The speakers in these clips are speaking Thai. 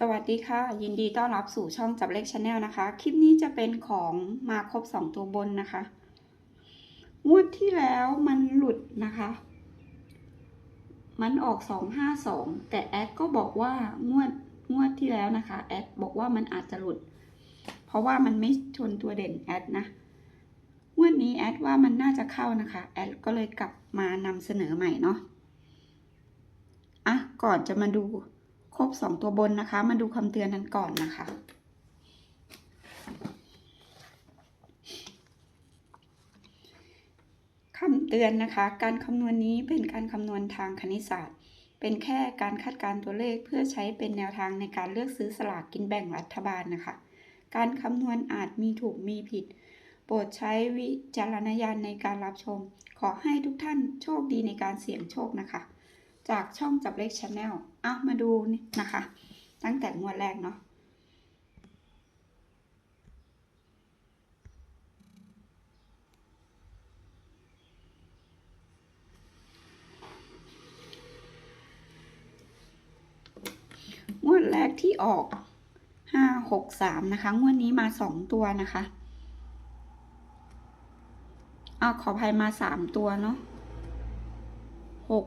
สวัสดีค่ะ ยินดีต้อนรับสู่ช่องจับเลขชาแนลนะคะ คลิปนี้จะเป็นของมาครบ 2 ตัวบนนะคะ งวดที่แล้วมันหลุดนะคะ มันออก 252 แต่แอดก็บอกว่างวดงวดที่แล้วนะคะ แอดบอกว่ามันอาจจะหลุด เพราะว่ามันไม่ชนตัวเด่นแอดนะงวดนี้แอดว่ามันน่าจะเข้านะคะ แอดก็เลยกลับมานำเสนอใหม่เนาะอะก่อนจะมาดู ครบ 2 ตัวบนนะคะ มาดูคำเตือนนั้นก่อนนะคะ คำเตือนนะคะ การคำนวณนี้เป็นการคำนวณทางคณิตศาสตร์ เป็นแค่การคาดการตัวเลขเพื่อใช้เป็นแนวทางในการเลือกซื้อสลากกินแบ่งรัฐบาลนะคะ การคำนวณอาจมีถูกมีผิด โปรดใช้วิจารณญาณในการรับชม ขอให้ทุกท่านโชคดีในการเสี่ยงโชคนะคะ จากช่องจับเลขชาแนล อะมาดูนี่นะคะ ตั้งแต่งวดแรกเนาะงวดแรกที่ออกห้าหกสามนะคะ งวดนี้มาสองตัวนะคะอ่าขออภัยมาสามตัวเนาะหก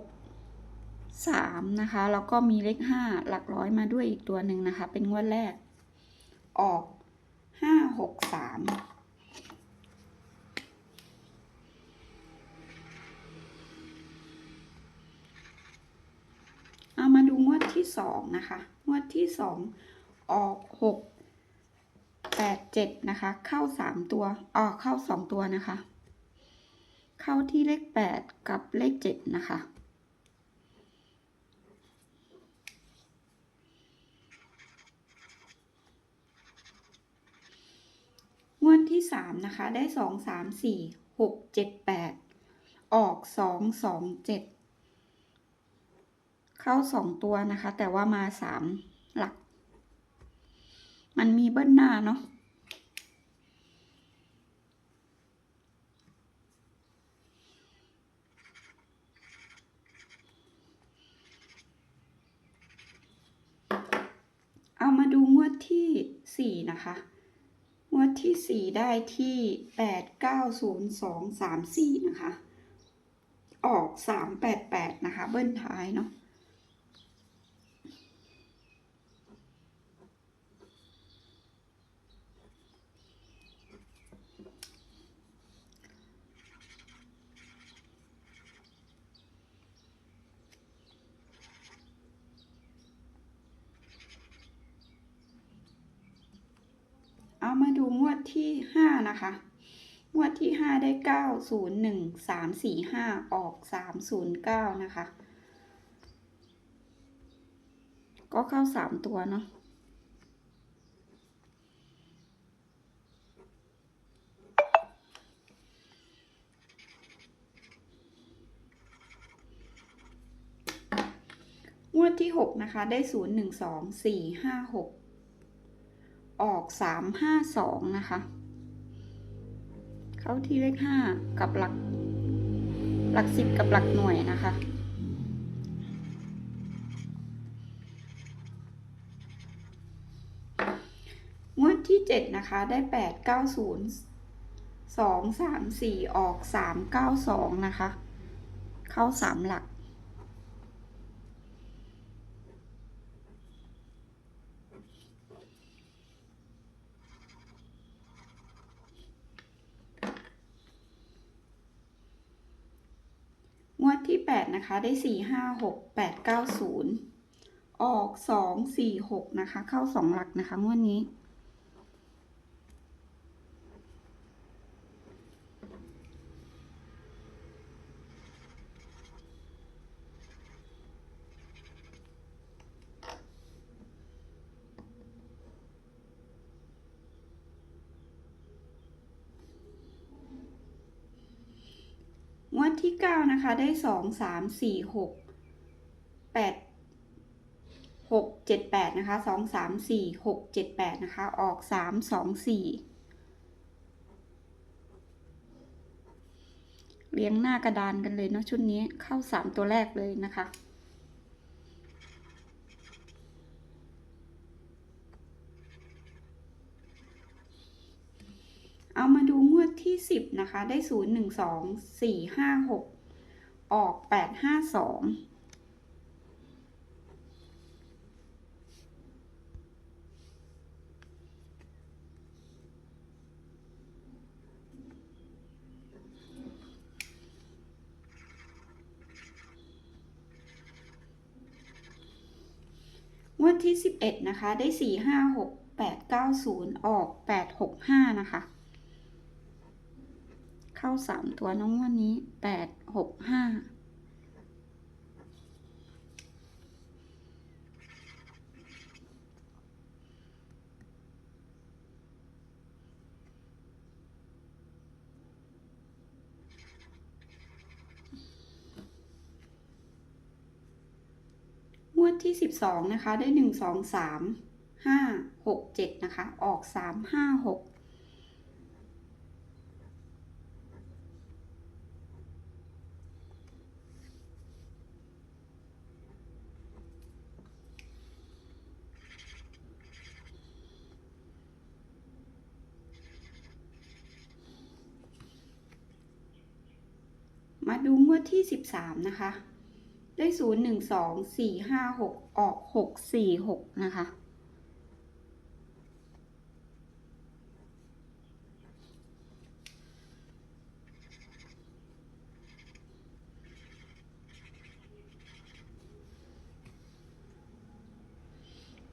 สามนะคะ แล้วก็มีเลขห้าหลักร้อยมาด้วยอีกตัวหนึ่งนะคะ เป็นงวดแรก ออกห้าหกสามเอามาดูงวดที่สองนะคะ งวดที่สองออกหกแปดเจ็ดนะคะ เข้าสามตัวออกเข้าสองตัวนะคะ เข้าที่เลขแปดกับเลขเจ็ดนะคะ งวด ที่สามนะคะ ได้สองสามสี่หกเจ็ดแปดออกสองสองเจ็ดเข้าสองตัวนะคะ แต่ว่ามาสามหลัก มันมีเบิ้ลหน้าเนาะเอามาดูงวดที่สี่นะคะ งวดที่สี่ได้ที่แปดเก้าศูนย์สองสามสี่นะคะ ออกสามแปดแปดนะคะ เบิ้ลท้ายเนาะ เอามาดูงวด ที่ห้านะคะงวดที่ห้าได้เก้าศูนย์หนึ่งสามสี่ห้าออกสามศูนย์เก้านะคะ ก็เข้าสามตัวเนาะงวดที่หกนะคะ ได้ศูนย์หนึ่งส อออกสามห้าสองนะคะ เข้าที่เลขห้ากับหลัก หลักสิบกับหลักหน่วยนะคะงวดที่เจ็ดนะคะ ได้แปดเก้าศูนย์สองสามสี่ออกสามเก้าสองนะคะ เข้าสามหลัก งวดที่แปด นะคะ ได้สี่ห้าหกแปดเก้าศูนย์ออกสองสี่หกนะคะ เข้าสองหลักนะคะงวดนี้ ที่เก้านะคะ ได้สองสามสี่หกแปดหกเจ็ดแปดนะคะสองสามสี่หกเจ็ดแปดนะคะ ออกสามสองสี่เลี้ยงหน้ากระดานกันเลยเนาะชุดนี้เข้าสามตัวแรกเลยนะคะ ที่สิบนะคะ ได้ศูนย์หนึ่งสองสี่ห้าหกออกแปดห้าสองงวดที่ 11 นะคะ ได้ 4 5 6 8 9 0 ออก 8 6 5 นะคะ เข้า3ตัวน้องงวันนี้8 6 5งวดที่ 12 นะคะ ได้ 1 2 3 5 6 7 นะคะ ออก 3 5 6 มาดูงวดที่ 13 นะคะ ได้ 0 1 2 4 5 6 ออก 6 4 6 นะคะ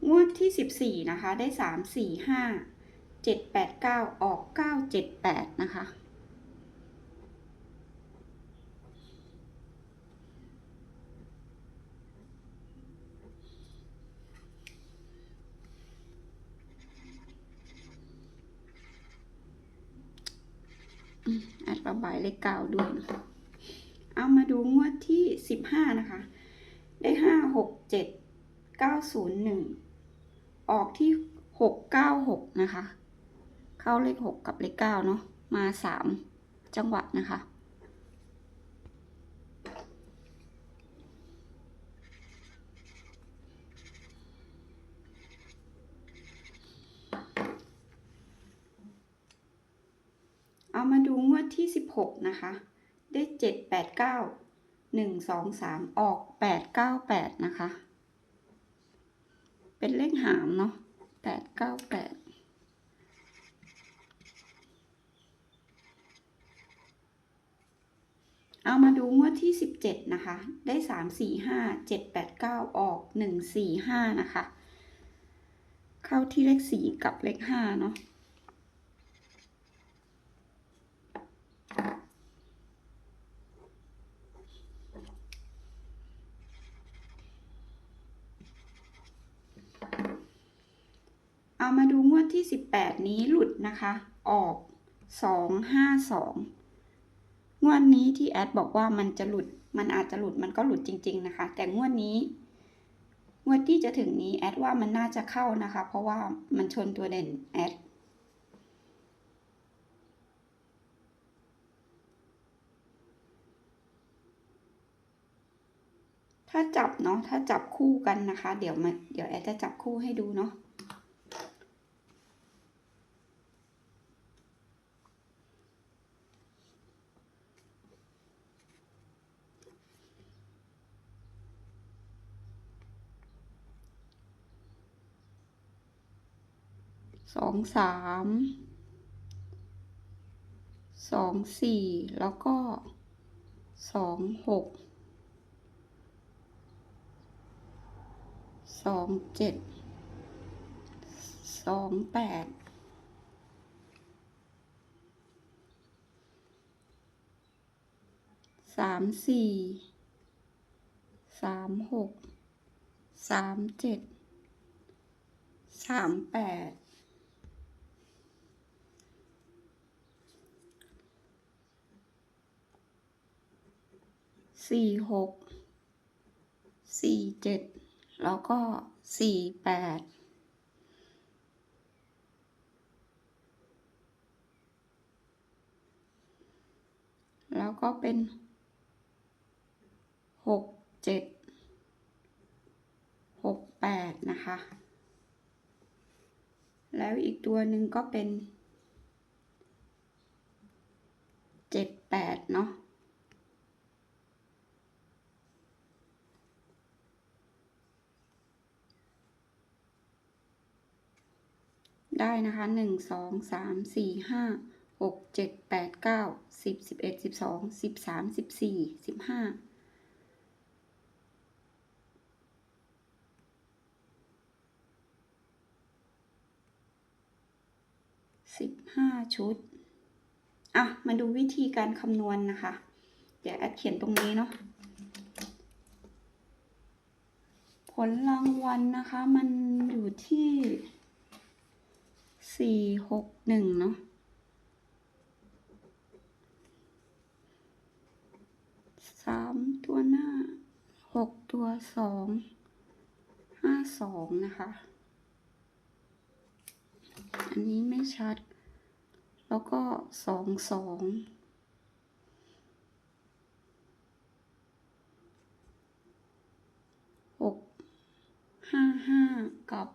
งวดที่ 14 นะคะ ได้ 3 4 5 7 8 9 ออก 9 7 8 นะคะ ระบายเลขเก้าด้วยนะคะเอามาดูงวดที่สิบห้านะคะ ได้ห้าหกเจ็ดเก้าศูนย์หนึ่งออกที่หกเก้าหกนะคะ เข้าเลขหกกับเลขเก้าเนาะมาสามจังหวะนะคะ เอามาดูงวดที่ 16 นะคะ ได้ 7 8 9 1 2 3 ออก 8 9 8 นะคะ เป็นเลขหามเนาะ8 9 8เอามาดูงวดที่ 17 นะคะ ได้ 3 4 5 7 8 9 ออก 1 4 5 นะคะ เข้าที่เลข 4 กับเลข 5 เนาะ เอามา ดที่ 18 นี้หลุดนะคะ ออก 252 งวดนี้ที่แอดบอกว่ามันจะหลุด มันอาจจะหลุด มันก็หลุดจริง ๆ นะคะ แต่งวดนี้ งวดที่จะถึงนี้แอดว่ามันน่าจะเข้านะคะ เพราะว่ามันชนตัวเด่นแอดถ้าจับเนาะ ถ้าจับคู่กันนะคะ เดี๋ยวมา เดี๋ยวแอดจะจับคู่ให้ดูเนาะ สองสามสองสี่แล้วก็สองหกสองเจ็ดสองแปดสามสี่สามหกสามเจ็ดสามแปด สี่หกสี่เจ็ดแล้วก็สี่แปดแล้วก็เป็นหกเจ็ดหกแปดนะคะ แล้วอีกตัวหนึ่งก็เป็นเจ็ดแปดเนาะ ได้นะคะหนึ่งสองสามสี่ห้าหกเจ็ดแปดเก้าสิบสิบเอ็ดสิบสองสิบสามสิบสี่สิบห้าสิบห้าชุด อะ มาดูวิธีการคำนวณนะคะ เดี๋ยวแอดเขียนตรงนี้เนาะ ผลรางวัลนะคะ มันอยู่ที่ สี่หกหนึ่งเนาะสามตัวหน้าหกตัวสองห้าสองนะคะ อันนี้ไม่ชัด แล้วก็สองสองหกห้าห้ากับ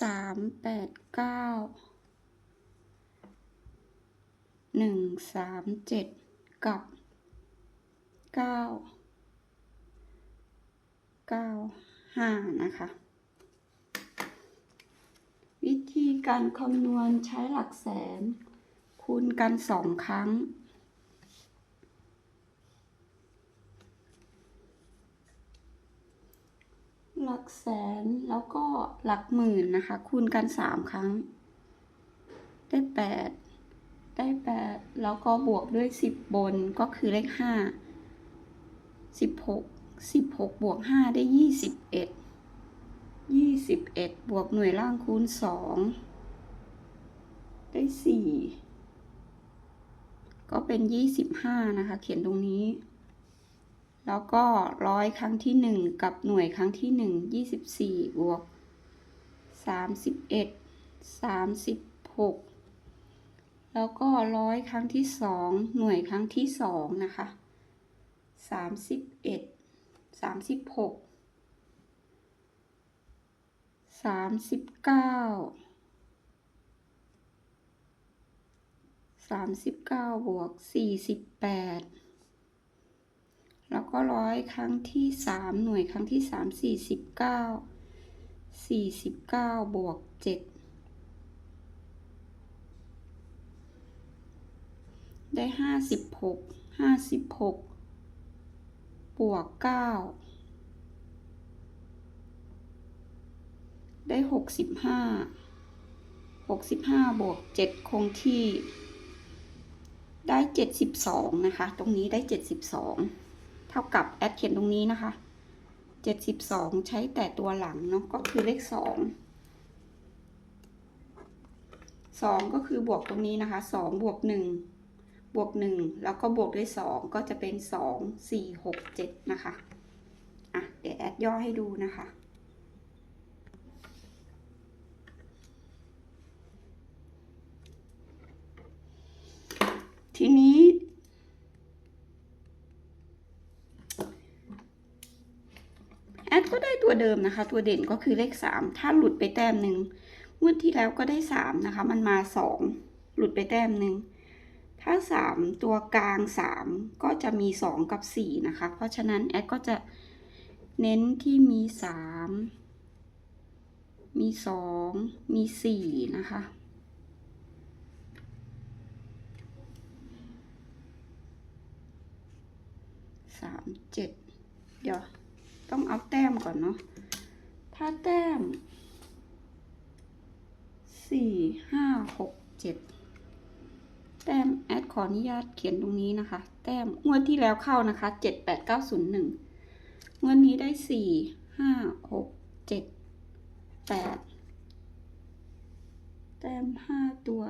สามแปดเก้าหนึ่งสามเจ็ดกับเก้าเก้าห้านะคะ วิธีการคำนวณใช้หลักแสนคูณกันสองครั้ง หลักแสนแล้วก็หลักหมื่นนะคะ คูณกันสามครั้ง ได้แปดได้แปดแล้วก็บวกด้วยสิบบนก็คือเลขห้าสิบหกสิบหกบวกห้าได้ยี่สิบเอ็ดยี่สิบเอ็ดบวกหน่วยล่างคูณสองได้สี่ก็เป็นยี่สิบห้านะคะ เขียนตรงนี้ แล้วก็ร้อยครั้งที่หนึ่งกับหน่วยครั้งที่หนึ่งยี่สิบสี่บวกสามสิบเอ็ดสามสิบหกแล้วก็ร้อยครั้งที่สองหน่วยครั้งที่สองนะคะสามสิบเอ็ดสามสิบหกสามสิบเก้าสามสิบเก้าบวกสี่สิบ แล้วก็ร้อยครั้งที่สามหน่วยครั้งที่สามสี่สิบเก้าสี่สิบเก้าบวกเจ็ดได้ห้าสิบหกห้าสิบหกบวกเก้าได้หกสิบห้าหกสิบห้าบวกเจ็ดคงที่ได้เจ็ดสิบสองนะคะ ตรงนี้ได้เจ็ดสิบสอง ท่ากับแอดเขียนตรงนี้นะคะ เจ็ดสิบสองใช้แต่ตัวหลังเนาะก็คือเลขสองสองก็คือบวกตรงนี้นะคะสองบวกหนึ่งบวกหนึ่งแล้วก็บวกด้วยสองก็จะเป็นสองสี่หกเจ็ดนะคะอะเดี๋ยวแอดย่อให้ดูนะคะทีนี้ แอดก็ได้ ตัวเดิมนะคะ ตัวเด่นก็คือเลขสามถ้าหลุดไปแต้มหนึ่งงวดที่แล้วก็ได้สามนะคะ มันมาสองหลุดไปแต้มหนึ่งถ้าสามตัวกลางสามก็จะมีสองกับสี่นะคะ เพราะฉะนั้นแอดก็จะเน้นที่มีสามมีสองมีสี่นะคะสามเจ็ดเดี๋ยว ต้องเอาแต้มก่อนเนาะ ถ้าแต้มสี่ห้าหกเจ็ดแต้มแอดขออนุญาตเขียนตรงนี้นะคะ แต้มงวดที่แล้วเข้านะคะเจ็ดแปดเก้าศูนย์หนึ่งงวดนี้ได้สี่ห้าหกเจ็ดแปดแต้มห้าตัว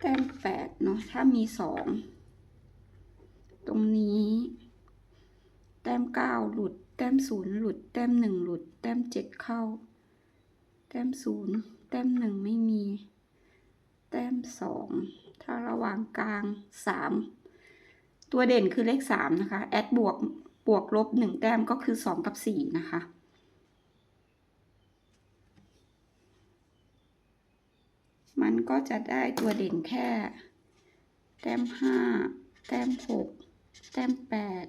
แต้มแปดเนาะถ้ามีสอง ตรงนี้ แต้มเก้าหลุด แต้มศูนย์หลุด แต้มหนึ่งหลุด แต้มเจ็ดเข้า แต้มศูนย์แต้มหนึ่งไม่มี แต้มสองถ้าระหว่างกลางสามตัวเด่นคือเลขสามนะคะ แอดบวกบวกลบหนึ่งแต้มก็คือสองกับสี่นะคะมันก็จะได้ตัวเด่นแค่ แต้มห้าแต้มหก แต้มแปด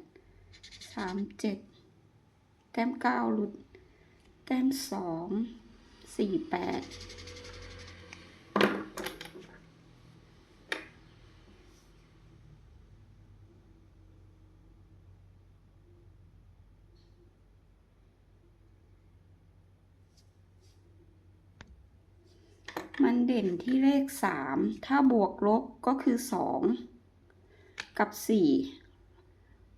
สามเจ็ดแต้มเก้าหลุด แต้มสองสี่แปดมันเด่นที่เลขสามถ้าบวกลบก็คือสองกับสี่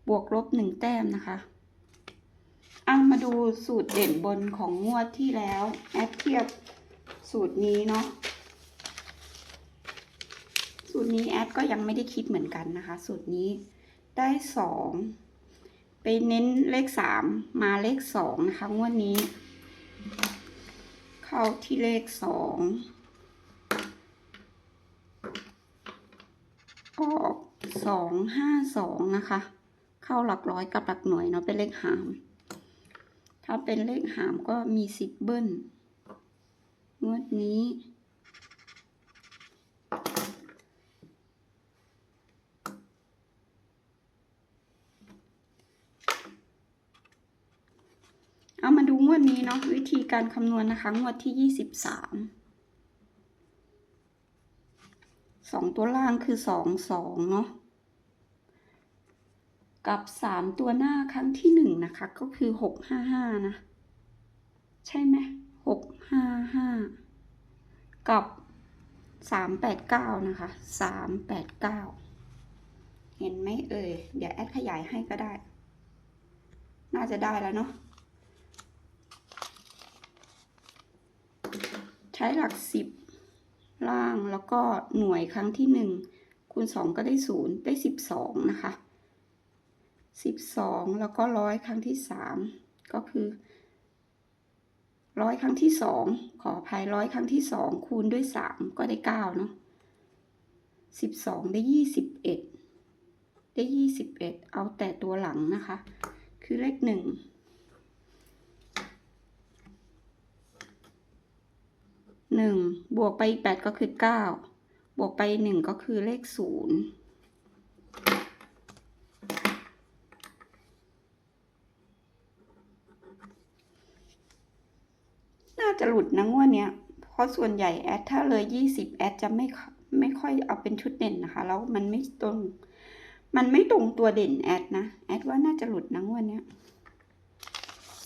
บวกลบหนึ่งแต้มนะคะเอามาดูสูตรเด่นบนของงวดที่แล้วแอดเทียบสูตรนี้เนาะสูตรนี้แอดก็ยังไม่ได้คิดเหมือนกันนะคะ สูตรนี้ได้สองไปเน้นเลขสามมาเลขสองนะคะงวดนี้ เข้าที่เลขสองออกสองห้าสองนะคะ เข้าหลักร้อยกับหลักหน่วยเนาะเป็นเลขหาม ถ้าเป็นเลขหามก็มีสิทธิ์เบิ้ลงวดนี้เอามาดูงวดนี้เนาะวิธีการคำนวณนะคะ งวดที่ยี่สิบสามสองตัวล่างคือสองสองเนาะ กับสามตัวหน้าครั้งที่หนึ่งนะคะ ก็คือหกห้าห้านะ ใช่ไหมหกห้าห้ากับสามแปดเก้านะคะสามแปดเก้าเห็นไหมเอ่ย เดี๋ยวแอดขยายให้ก็ได้ น่าจะได้แล้วเนาะ ใช้หลักสิบล่างแล้วก็หน่วยครั้งที่หนึ่งคูณสองก็ได้ศูนย์ได้สิบสองนะคะ 12 แล้วก็ร้อยครั้งที่ 3 ก็คือร้อยครั้งที่ 2 ขออภัยร้อยครั้งที่ 2 คูณด้วย 3 ก็ได้9เนาะ12 ได้ 21 ได้ 21 เอาแต่ตัวหลังนะคะ คือเลข1งบวกไปแปดก็คือเก้าบวกไปหนึ่งก็คือเลขศูนย์ หลุดนะงวดเนี้ย เพราะส่วนใหญ่แอดถ้าเลยยี่สิบแอดจะไม่ไม่ค่อยเอาเป็นชุดเด่นนะคะ แล้วมันไม่ตรง มันไม่ตรงตัวเด่นแอดนะ แอดว่าน่าจะหลุดนะงวดเนี้ย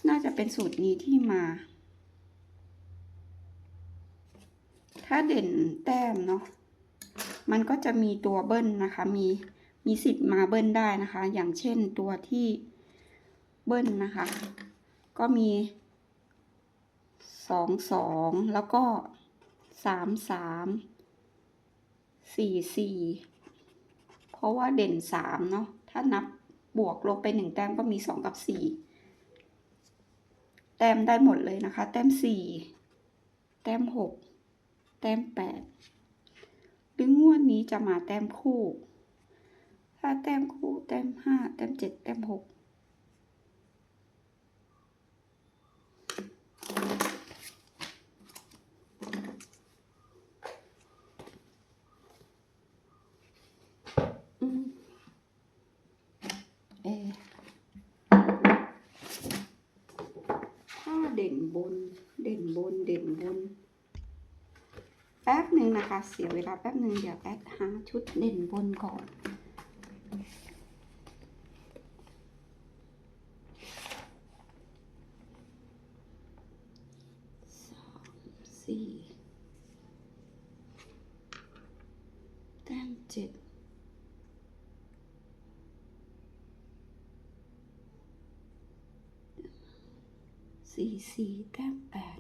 น่าจะเป็นสูตรนี้ที่มา ถ้าเด่นแต้มเนาะ มันก็จะมีตัวเบิ้ลนะคะ มีมีสิทธิ์มาเบิ้ลได้นะคะ อย่างเช่นตัวที่เบิ้ลนะคะ ก็มี สองสองแล้วก็สามสามสี่สี่เพราะว่าเด่นสามเนาะถ้านับบวกลบไปหนึ่งแต้มก็มีสองกับสี่แต้มได้หมดเลยนะคะ แต้มสี่แต้มหกแต้มแปดหรืองวดนี้จะมาแต้มคู่ ถ้าแต้มคู่ แต้มห้าแต้มเจ็ดแต้มหกอืมเอะถ้าเด่นบน เด่นบน เด่นบน แป๊บหนึ่ งนะคะ เสียเวลาแป๊บหนึ่งเดี๋ยวแอดหาชุดเด่นบนก่อนสามสี่แต้มเจ็ดสี่สี่แต้มแปด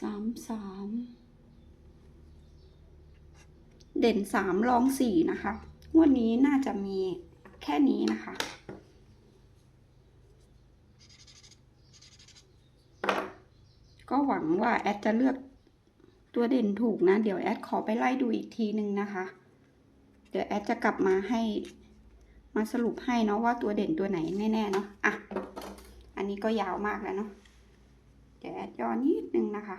สามสามเด่นสามรองสี่นะคะงวดนี้น่าจะมีแค่นี้นะคะ ก็หวังว่าแอดจะเลือกตัวเด่นถูกนะ เดี๋ยวแอดขอไปไล่ดูอีกทีหนึ่งนะคะ เดี๋ยวแอดจะกลับมาให้มาสรุปให้เนาะว่าตัวเด่นตัวไหนแน่ๆเนาะอะอันนี้ก็ยาวมากแล้วเนาะเดี๋ยวแอดย่อนิดนึงนะคะ